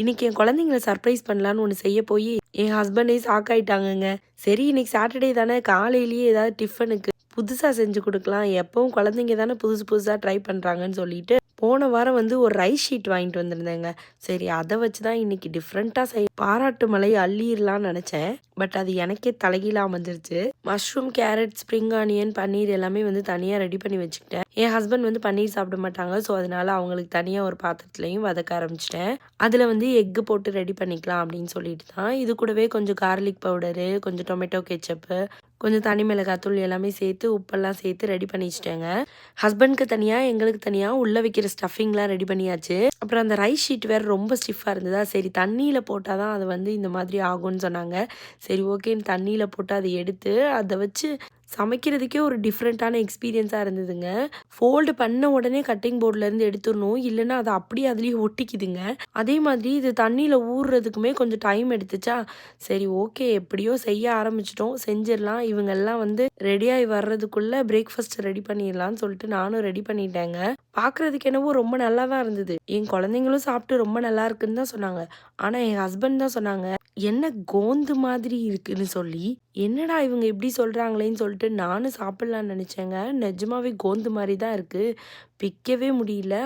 இன்னைக்கு என் குழந்தைங்கள சர்ப்ரைஸ் பண்ணலான்னு ஒன்று செய்ய போய் என் ஹஸ்பண்டே சாக்காயிட்டாங்கங்க சரி இன்னைக்கு சாட்டர்டே தானே காலையிலேயே ஏதாவது டிஃபனுக்கு புதுசாக செஞ்சு கொடுக்கலாம். எப்பவும் குழந்தைங்க தானே புதுசு புதுசாக ட்ரை பண்ணுறாங்கன்னு சொல்லிட்டு போன வாரம் வந்து ஒரு ரைஸ் ஷீட் வாங்கிட்டு வந்திருந்தேங்க. சரி அதை வச்சு தான் இன்னைக்கு டிஃப்ரெண்ட்டாக செய் பாராட்டு மலை அள்ளிடலாம்னு நினச்சேன். பட் அது எனக்கே தலைகீழாக வந்துருச்சு mushroom carrot spring onion paneer எல்லாமே வந்து தனியாக ரெடி பண்ணி வச்சுக்கிட்டேன். என் ஹஸ்பண்ட் வந்து பன்னீர் சாப்பிட மாட்டாங்க. ஸோ அதனால அவங்களுக்கு தனியாக ஒரு பாத்திரத்துலையும் வதக்க ஆரம்பிச்சிட்டேன். அதில் வந்து எக்கு போட்டு ரெடி பண்ணிக்கலாம் அப்படின்னு சொல்லிட்டு தான். இது கூடவே கொஞ்சம் கார்லிக் பவுடரு கொஞ்சம் டொமேட்டோ கெச்சப்பு கொஞ்சம் தனி மிளகாத்தூள் எல்லாமே சேர்த்து உப்பெல்லாம் சேர்த்து ரெடி பண்ணி வச்சிட்டேங்க. ஹஸ்பண்ட்க்கு தனியாக எங்களுக்கு தனியாக உள்ளே வைக்கிற ஸ்டஃபிங்லாம் ரெடி பண்ணியாச்சு. அப்புறம் அந்த ரைஸ் ஷீட் வேறு ரொம்ப ஸ்டிஃபாக இருந்ததா? சரி தண்ணியில் போட்டால் தான் அது வந்து இந்த மாதிரி ஆகும்னு சொன்னாங்க. சரி ஓகேன்னு தண்ணியில் போட்டு அதை எடுத்து அதை வச்சு சமைக்கிறதுக்கே ஒரு டிஃப்ரெண்ட்டான எக்ஸ்பீரியன்ஸாக இருந்ததுங்க. ஃபோல்டு பண்ண உடனே கட்டிங் போர்ட்லேருந்து எடுத்துடணும். இல்லைன்னா அது அப்படியே அதுலேயே ஒட்டிக்குதுங்க. அதே மாதிரி இது தண்ணியில் ஊறுறதுக்குமே கொஞ்சம் டைம் எடுத்துச்சா? சரி ஓகே எப்படியோ செய்ய ஆரம்பிச்சிட்டோம். செஞ்சிடலாம். இவங்கெல்லாம் வந்து ரெடியாகி வர்றதுக்குள்ளே பிரேக்ஃபாஸ்ட் ரெடி பண்ணிடலான்னு சொல்லிட்டு நானும் ரெடி பண்ணிட்டேங்க. பார்க்குறதுக்கு என்னவோ ரொம்ப நல்லா தான் இருந்தது. என் குழந்தைங்களும் சாப்பிட்டு ரொம்ப நல்லா இருக்குன்னு தான் சொன்னாங்க. ஆனால் என் ஹஸ்பண்ட் தான் சொன்னாங்க என்ன கோந்து மாதிரி இருக்குன்னு சொல்லி என்னடா இவங்க இப்படி சொல்கிறாங்களேன்னு சொல்லிட்டு நானும் சாப்பிட்லான்னு நினச்சேங்க. நிஜமாவே கோந்து மாதிரி தான் இருக்குது பிக்கவே முடியல.